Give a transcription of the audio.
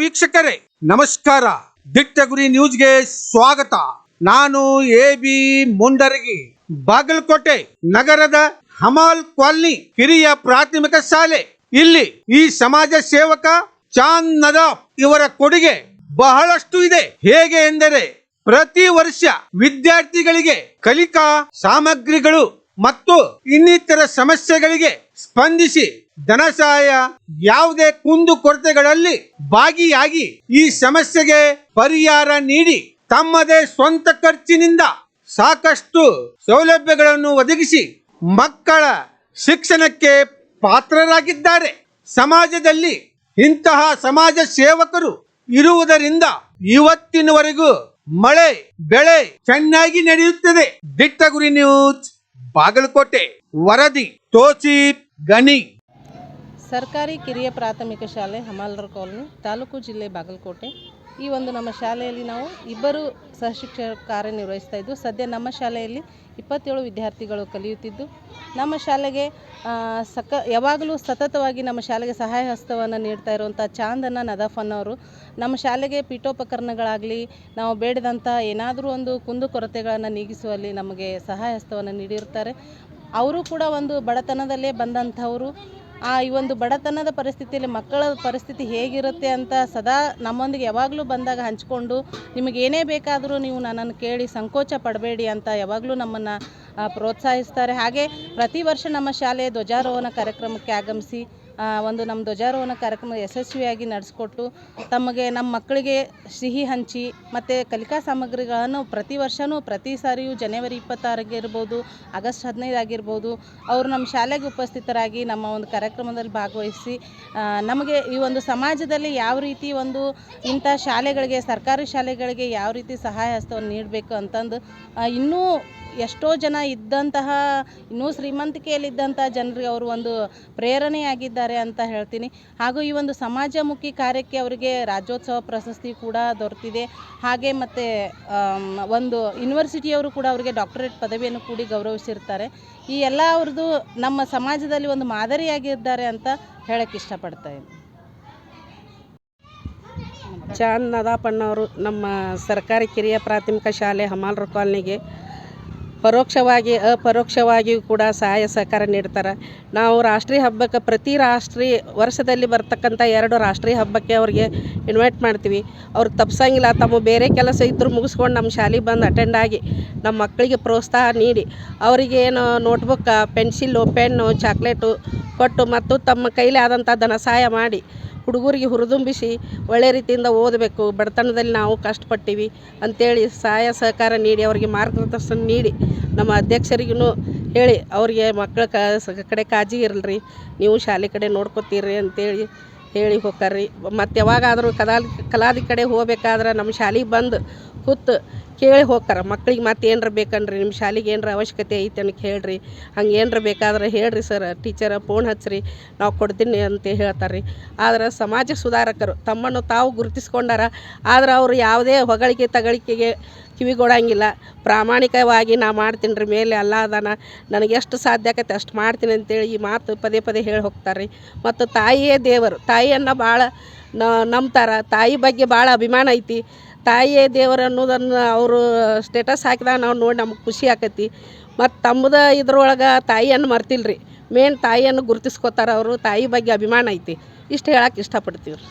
ವೀಕ್ಷಕರೇ, ನಮಸ್ಕಾರ. ದಿಟ್ಟ ಗುರಿ ನ್ಯೂಸ್ಗೆ ಸ್ವಾಗತ. ನಾನು ಎ ಬಿ ಮುಂಡರಗಿ, ಬಾಗಲಕೋಟೆ ನಗರದ ಹಮಾಲ್ ಕಾಲನಿ ಕಿರಿಯ ಪ್ರಾಥಮಿಕ ಶಾಲೆ. ಇಲ್ಲಿ ಈ ಸಮಾಜ ಸೇವಕ ಚಾಂದ್ ನದಾಫ್ ಇವರ ಕೊಡುಗೆ ಬಹಳಷ್ಟು ಇದೆ. ಹೇಗೆ ಎಂದರೆ, ಪ್ರತಿ ವರ್ಷ ವಿದ್ಯಾರ್ಥಿಗಳಿಗೆ ಕಲಿಕಾ ಸಾಮಗ್ರಿಗಳು ಮತ್ತು ಇನ್ನಿತರ ಸಮಸ್ಯೆಗಳಿಗೆ ಸ್ಪಂದಿಸಿ ಧನ ಸಹಾಯ ಯಾವುದೇ ಕುಂದು ಕೊರತೆಗಳಲ್ಲಿ ಭಾಗಿಯಾಗಿ ಈ ಸಮಸ್ಯೆಗೆ ಪರಿಹಾರ ನೀಡಿ ತಮ್ಮದೇ ಸ್ವಂತ ಖರ್ಚಿನಿಂದ ಸಾಕಷ್ಟು ಸೌಲಭ್ಯಗಳನ್ನು ಒದಗಿಸಿ ಮಕ್ಕಳ ಶಿಕ್ಷಣಕ್ಕೆ ಪಾತ್ರರಾಗಿದ್ದಾರೆ. ಸಮಾಜದಲ್ಲಿ ಇಂತಹ ಸಮಾಜ ಸೇವಕರು ಇರುವುದರಿಂದ ಇವತ್ತಿನವರೆಗೂ ಮಳೆ, ಬೆಳೆ ಚೆನ್ನಾಗಿ ನಡೆಯುತ್ತದೆ. ದಿಟ್ಟ ಗುರಿ ನ್ಯೂಸ್, ಬಾಗಲಕೋಟೆ. ವರದಿ ತೋಚಿ ಗಣಿ. ಸರ್ಕಾರಿ ಕಿರಿಯ ಪ್ರಾಥಮಿಕ ಶಾಲೆ ಹಮಾಲರ ಕಾಲೋನಿ, ತಾಲೂಕು ಜಿಲ್ಲೆ ಬಾಗಲಕೋಟೆ. ಈ ಒಂದು ನಮ್ಮ ಶಾಲೆಯಲ್ಲಿ ನಾವು ಇಬ್ಬರು ಸಹಶಿಕ್ಷಕ ಕಾರ್ಯನಿರ್ವಹಿಸ್ತಾ ಇದ್ದು ಸದ್ಯ ನಮ್ಮ ಶಾಲೆಯಲ್ಲಿ ಇಪ್ಪತ್ತೇಳು ವಿದ್ಯಾರ್ಥಿಗಳು ಕಲಿಯುತ್ತಿದ್ದು, ನಮ್ಮ ಶಾಲೆಗೆ ಸಕ, ಯಾವಾಗಲೂ ಸತತವಾಗಿ ನಮ್ಮ ಶಾಲೆಗೆ ಸಹಾಯ ಹಸ್ತವನ್ನು ನೀಡ್ತಾ ಇರುವಂಥ ಚಾಂದನ ನದಾಫನ್ ಅವರು, ನಮ್ಮ ಶಾಲೆಗೆ ಪೀಠೋಪಕರಣಗಳಾಗಲಿ, ನಾವು ಬೇಡದಂಥ ಏನಾದರೂ ಒಂದು ಕುಂದು ಕೊರತೆಗಳನ್ನು ನೀಗಿಸುವಲ್ಲಿ ನಮಗೆ ಸಹಾಯ ಹಸ್ತವನ್ನು ನೀಡಿರ್ತಾರೆ ಅವರು ಕೂಡ ಒಂದು ಬಡತನದಲ್ಲೇ ಬಂದಂಥವರು. ಆ ಈ ಒಂದು ಬಡತನದ ಪರಿಸ್ಥಿತಿಯಲ್ಲಿ ಮಕ್ಕಳ ಪರಿಸ್ಥಿತಿ ಹೇಗಿರುತ್ತೆ ಅಂತ ಸದಾ ನಮ್ಮೊಂದಿಗೆ ಯಾವಾಗಲೂ ಬಂದಾಗ ಹಂಚಿಕೊಂಡು ನಿಮಗೆ ಏನೇ ಬೇಕಾದರೂ ನೀವು ನನ್ನನ್ನು ಕೇಳಿ ಸಂಕೋಚ ಪಡಬೇಡಿ ಅಂತ ಯಾವಾಗಲೂ ನಮ್ಮನ್ನು ಪ್ರೋತ್ಸಾಹಿಸ್ತಾರೆ. ಹಾಗೆ ಪ್ರತಿ ವರ್ಷ ನಮ್ಮ ಶಾಲೆ ಧ್ವಜಾರೋಹಣ ಕಾರ್ಯಕ್ರಮಕ್ಕೆ ಆಗಮಿಸಿ ಒಂದು ನಮ್ಮ ಧ್ವಜಾರೋಹಣ ಕಾರ್ಯಕ್ರಮ ಯಶಸ್ವಿಯಾಗಿ ನಡೆಸ್ಕೊಟ್ಟು ತಮಗೆ ನಮ್ಮ ಮಕ್ಕಳಿಗೆ ಸಿಹಿ ಹಂಚಿ ಮತ್ತು ಕಲಿಕಾ ಸಾಮಗ್ರಿಗಳನ್ನು ಪ್ರತಿ ವರ್ಷವೂ ಪ್ರತಿ ಸಾರಿಯೂ ಜನವರಿ ಇಪ್ಪತ್ತಾರಿಗೆ ಇರ್ಬೋದು, ಆಗಸ್ಟ್ ಹದಿನೈದು ಆಗಿರ್ಬೋದು, ಅವರು ನಮ್ಮ ಶಾಲೆಗೆ ಉಪಸ್ಥಿತರಾಗಿ ನಮ್ಮ ಒಂದು ಕಾರ್ಯಕ್ರಮದಲ್ಲಿ ಭಾಗವಹಿಸಿ ನಮಗೆ ಈ ಒಂದು ಸಮಾಜದಲ್ಲಿ ಯಾವ ರೀತಿ ಒಂದು ಇಂಥ ಶಾಲೆಗಳಿಗೆ, ಸರ್ಕಾರಿ ಶಾಲೆಗಳಿಗೆ ಯಾವ ರೀತಿ ಸಹಾಯ ಹಸ್ತವನ್ನು ನೀಡಬೇಕು ಅಂತಂದು ಇನ್ನೂ ಎಷ್ಟೋ ಜನ ಇದ್ದಂತಹ, ಇನ್ನೂ ಶ್ರೀಮಂತಿಕೆಯಲ್ಲಿದ್ದಂಥ ಜನರಿಗೆ ಅವರು ಒಂದು ಪ್ರೇರಣೆಯಾಗಿದ್ದಾರೆ ಅಂತ ಹೇಳ್ತೀನಿ. ಹಾಗೂ ಈ ಒಂದು ಸಮಾಜಮುಖಿ ಕಾರ್ಯಕ್ಕೆ ಅವರಿಗೆ ರಾಜ್ಯೋತ್ಸವ ಪ್ರಶಸ್ತಿ ಕೂಡ ದೊರೆತಿದೆ. ಹಾಗೆ ಮತ್ತು ಒಂದು ಯೂನಿವರ್ಸಿಟಿಯವರು ಕೂಡ ಅವರಿಗೆ ಡಾಕ್ಟರೇಟ್ ಪದವಿಯನ್ನು ಕೂಡಿ ಗೌರವಿಸಿರ್ತಾರೆ. ಈ ಎಲ್ಲ ಅವ್ರದ್ದು ನಮ್ಮ ಸಮಾಜದಲ್ಲಿ ಒಂದು ಮಾದರಿಯಾಗಿದ್ದಾರೆ ಅಂತ ಹೇಳಕ್ಕೆ ಇಷ್ಟಪಡ್ತಾ ಇದ್ದೀನಿ. ಚಾಂದ್ ನದಾಪಣ್ಣವರು ನಮ್ಮ ಸರ್ಕಾರಿ ಕಿರಿಯ ಪ್ರಾಥಮಿಕ ಶಾಲೆ ಹಮಾಲ್ರ ಕಾಲನಿಗೆ ಪರೋಕ್ಷವಾಗಿ, ಅಪರೋಕ್ಷವಾಗಿಯೂ ಕೂಡ ಸಹಾಯ ಸಹಕಾರ ನೀಡ್ತಾರೆ. ನಾವು ರಾಷ್ಟ್ರೀಯ ಹಬ್ಬಕ್ಕೆ ಪ್ರತಿ ರಾಷ್ಟ್ರೀಯ ವರ್ಷದಲ್ಲಿ ಬರ್ತಕ್ಕಂಥ ಎರಡು ರಾಷ್ಟ್ರೀಯ ಹಬ್ಬಕ್ಕೆ ಅವ್ರಿಗೆ ಇನ್ವೈಟ್ ಮಾಡ್ತೀವಿ. ಅವ್ರು ತಪ್ಸಂಗಿಲ್ಲ, ತಮ್ಮ ಬೇರೆ ಕೆಲಸ ಇದ್ದರೂ ಮುಗಿಸ್ಕೊಂಡು ನಮ್ಮ ಶಾಲೆಗೆ ಬಂದು ಅಟೆಂಡ್ ಆಗಿ ನಮ್ಮ ಮಕ್ಕಳಿಗೆ ಪ್ರೋತ್ಸಾಹ ನೀಡಿ. ಅವರಿಗೆ ಏನು ನೋಟ್ಬುಕ್ಕ ಪೆನ್ಸಿಲ್ಲು ಪೆನ್ನು ಚಾಕ್ಲೇಟು ಕೊಟ್ಟು ಮತ್ತು ತಮ್ಮ ಕೈಲಿ ಆದಂಥ ಧನ ಸಹಾಯ ಮಾಡಿ. ಹುಡುಗರಿಗೆ ಹುರಿದುಂಬಿಸಿ ಒಳ್ಳೆ ರೀತಿಯಿಂದ ಓದಬೇಕು. ಬಡತನದಲ್ಲಿ ನಾವು ಕಷ್ಟಪಟ್ಟೀವಿ ಅಂತೇಳಿ ಸಹಾಯ ಸಹಕಾರ ನೀಡಿ, ಅವರಿಗೆ ಮಾರ್ಗದರ್ಶನ ನೀಡಿ, ನಮ್ಮ ಅಧ್ಯಕ್ಷರಿಗೂ ಹೇಳಿ, ಅವರಿಗೆ ಮಕ್ಕಳ ಕಡೆ ಕಾಳಜಿ ಇರಲ್ರಿ, ನೀವು ಶಾಲೆ ಕಡೆ ನೋಡ್ಕೊತೀರಿ ಅಂತೇಳಿ ಹೇಳಿ ಹೋಗ್ತಾರ್ರಿ ಮತ್ತು ಯಾವಾಗಾದರೂ ಕಲಾ ಕಲಾದಿ ಕಡೆ ಹೋಗ್ಬೇಕಾದ್ರೆ ನಮ್ಮ ಶಾಲೆಗೆ ಬಂದು ಕೂತು ಕೇಳಿ ಹೋಗ್ತಾರೆ. ಮಕ್ಳಿಗೆ ಮತ್ತೆ ಏನರ ಬೇಕನ್ರಿ ನಿಮ್ಮ ಶಾಲೆಗೆ ಏನರ ಅವಶ್ಯಕತೆ ಐತೆ ಅಂತ ಹೇಳ್ರಿ. ಹಂಗೆ ಏನರ ಬೇಕಾದ್ರೆ ಹೇಳ್ರಿ ಸರ್ ಟೀಚರ ಫೋನ್ ಹಚ್ಚಿರಿ ನಾವು ಕೊಡ್ತೀನಿ ಅಂತ ಹೇಳ್ತಾರೆ ರೀ ಆದ್ರೆ ಸಮಾಜ ಸುಧಾರಕರು, ತಮ್ಮನ್ನು ತಾವು ಗುರುತಿಸ್ಕೊಂಡಾರ, ಆದ್ರೆ ಅವರು ಯಾವುದೇ ಹೊಗಳಿಕೆ ತಗಳಿಕೆಗೆ ಕಿವಿಗೊಡಂಗಿಲ್ಲ. ಪ್ರಾಮಾಣಿಕವಾಗಿ ನಾ ಮಾಡ್ತೀನಿ ರೀ ಮೇಲೆ ಅಲ್ಲ ಅದಾನ, ನನಗೆ ಎಷ್ಟು ಸಾಧ್ಯ ಆಕೈತೆ ಅಷ್ಟು ಮಾಡ್ತೀನಿ ಅಂತೇಳಿ ಈ ಮಾತು ಪದೇ ಪದೇ ಹೇಳಿ ಹೋಗ್ತಾರೆ ರೀ ಮತ್ತು ತಾಯಿಯೇ ದೇವರು, ತಾಯಿಯನ್ನು ಭಾಳ ನಂಬ್ತಾರೆ, ತಾಯಿ ಬಗ್ಗೆ ಭಾಳ ಅಭಿಮಾನ ಐತಿ. ತಾಯಿಯೇ ದೇವರು ಅನ್ನೋದನ್ನು ಅವರು ಸ್ಟೇಟಸ್ ಹಾಕಿದಾಗ ನಾವು ನೋಡಿ ನಮ್ಗೆ ಖುಷಿ ಆಕತಿ. ಮತ್ತು ತಮ್ಮದ ಇದ್ರೊಳಗೆ ತಾಯಿಯನ್ನು ಮರ್ತಿಲ್ರಿ. ರೀ ಮೇನ್ ತಾಯಿಯನ್ನು ಗುರುತಿಸ್ಕೊತಾರೆ ಅವರು. ತಾಯಿ ಬಗ್ಗೆ ಅಭಿಮಾನ ಐತಿ. ಇಷ್ಟು ಹೇಳಕ್ಕೆ ಇಷ್ಟಪಡ್ತೀವಿ ರೀ